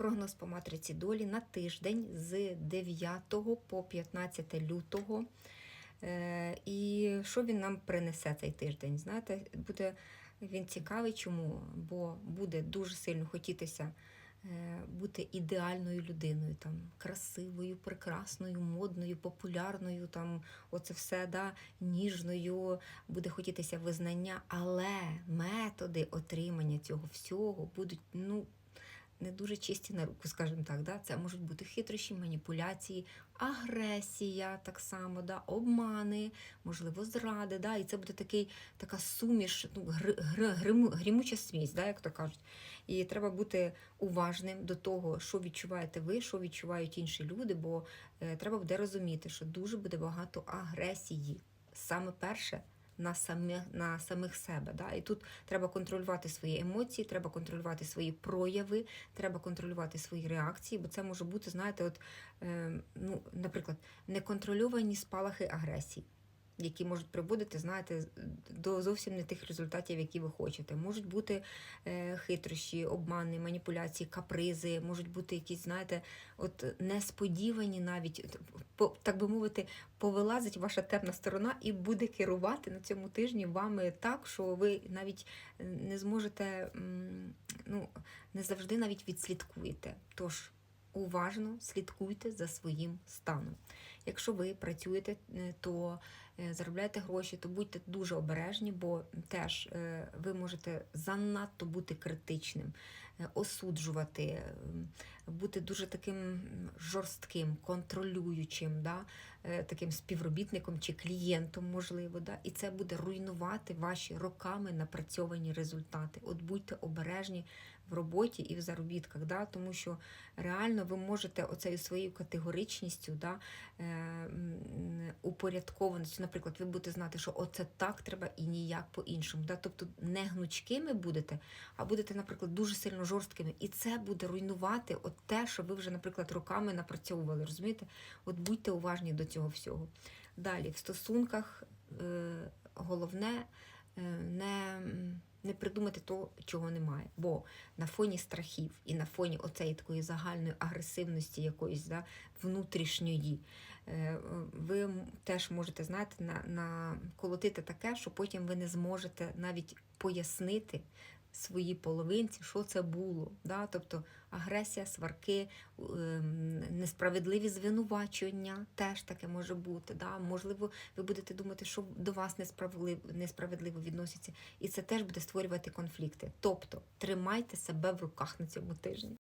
Прогноз по матриці долі на тиждень з 9 по 15 лютого. Е, І що він нам принесе цей тиждень? Знаєте, буде він цікавий. Чому? Бо буде дуже сильно хотітися е, бути ідеальною людиною, там, красивою, прекрасною, модною, популярною, там, оце все, да, ніжною, буде хотітися визнання, але методи отримання цього всього будуть, ну, не дуже чисті на руку, скажімо так. Да? Це можуть бути хитрощі, маніпуляції, агресія так само, да? обмани, можливо, зради. Да? І це буде такий, така суміш, ну, гри, гри, гриму, грімуча смісь, да? як то кажуть. І треба бути уважним до того, що відчуваєте ви, що відчувають інші люди, бо е, треба буде розуміти, що дуже буде багато агресії. Саме перше на самих, на самих себе. Да? І тут треба контролювати свої емоції, треба контролювати свої прояви, треба контролювати свої реакції, бо це може бути, знаєте, от, е, ну, наприклад, неконтрольовані спалахи агресії. Які можуть приводити, знаєте, до зовсім не тих результатів, які ви хочете. Можуть бути е, хитрощі, обмани, маніпуляції, капризи, можуть бути якісь, знаєте, от несподівані навіть, так би мовити, повилазить ваша темна сторона і буде керувати на цьому тижні вами так, що ви навіть не зможете, ну, не завжди навіть відслідкуєте. Тож уважно слідкуйте за своїм станом. Якщо ви працюєте, е, то е, заробляєте гроші, то будьте дуже обережні, бо теж е, ви можете занадто бути критичним, осуджувати, бути дуже таким жорстким, контролюючим, да? таким співробітником чи клієнтом, можливо. Да? І це буде руйнувати ваші роками напрацьовані результати. От будьте обережні в роботі і в заробітках, да? тому що реально ви можете оцею своєю категоричністю, да, е, упорядкованістю, наприклад, ви будете знати, що оце так треба і ніяк по-іншому. Да? Тобто не гнучкими будете, а будете, наприклад, дуже сильно жорсткими. І це буде руйнувати от те, що ви вже, наприклад, роками напрацьовували. Розумієте? От будьте уважні до цього всього. Далі, в стосунках е, головне не. не придумати того, чого немає. Бо на фоні страхів і на фоні оцеї такої загальної агресивності якоїсь да, внутрішньої, е, ви теж можете знаєте, на, на колотити таке, що потім ви не зможете навіть пояснити своїй половинці, що це було. Да? Тобто агресія, сварки, ем, несправедливі звинувачення теж таке може бути. Да? Можливо, ви будете думати, що до вас несправедливо, несправедливо відносяться, і це теж буде створювати конфлікти. Тобто тримайте себе в руках на цьому тижні.